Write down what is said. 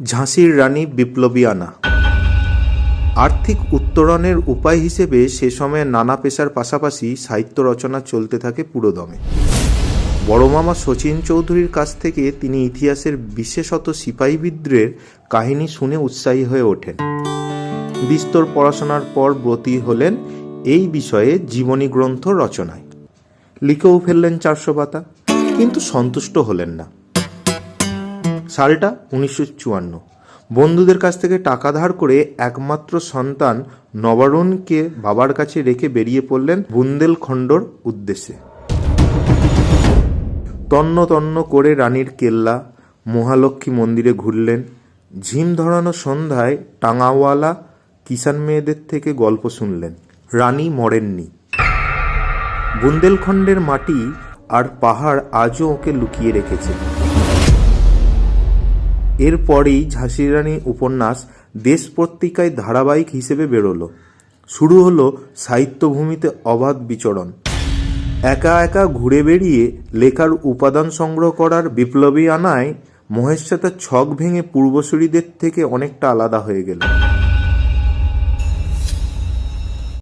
ঝাঁসির রানী বিপ্লবীয়ানা। আর্থিক উত্তরণের উপায় হিসেবে সে সময়ে নানা পেশার পাশাপাশি সাহিত্য রচনা চলতে থাকে পুরোদমে। বড় মামা শচীন চৌধুরীর কাছ থেকে তিনি ইতিহাসের বিশেষত সিপাহী বিদ্রোহের কাহিনী শুনে উৎসাহী হয়ে ওঠেন। বিস্তর পড়াশোনার পর ব্রতী হলেন এই বিষয়ে জীবনী গ্রন্থ রচনায়। লিখেও ফেললেন চারশো পাতা, কিন্তু সন্তুষ্ট হলেন না। সালটা উনিশশো চুয়ান্ন। বন্ধুদের কাছ থেকে টাকা ধার করে একমাত্র সন্তান নবারুণকে বাবার কাছে রেখে বেরিয়ে পড়লেন বুন্দেলখণ্ডর উদ্দেশ্যে। তন্ন তন্ন করে রানীর কেল্লা, মহালক্ষ্মী মন্দিরে ঘুরলেন। ঝিম ধরানো সন্ধ্যায় টাঙাওয়ালা কিষান মেয়েদের থেকে গল্প শুনলেন। রানী মরেননি। বুন্দেলখণ্ডের মাটি আর পাহাড় আজও ওকে লুকিয়ে রেখেছে। এরপরেই ঝাঁসির রানী উপন্যাস দেশ পত্রিকায় ধারাবাহিক হিসেবে বেরোলো। শুরু হলো সাহিত্যভূমিতে অবাধ বিচরণ। একা একা ঘুরে বেরিয়ে লেখার উপাদান সংগ্রহ করার বিপ্লবী আনায় মহেশ্বাতার ছক ভেঙে পূর্বসূরিদের থেকে অনেকটা আলাদা হয়ে গেল।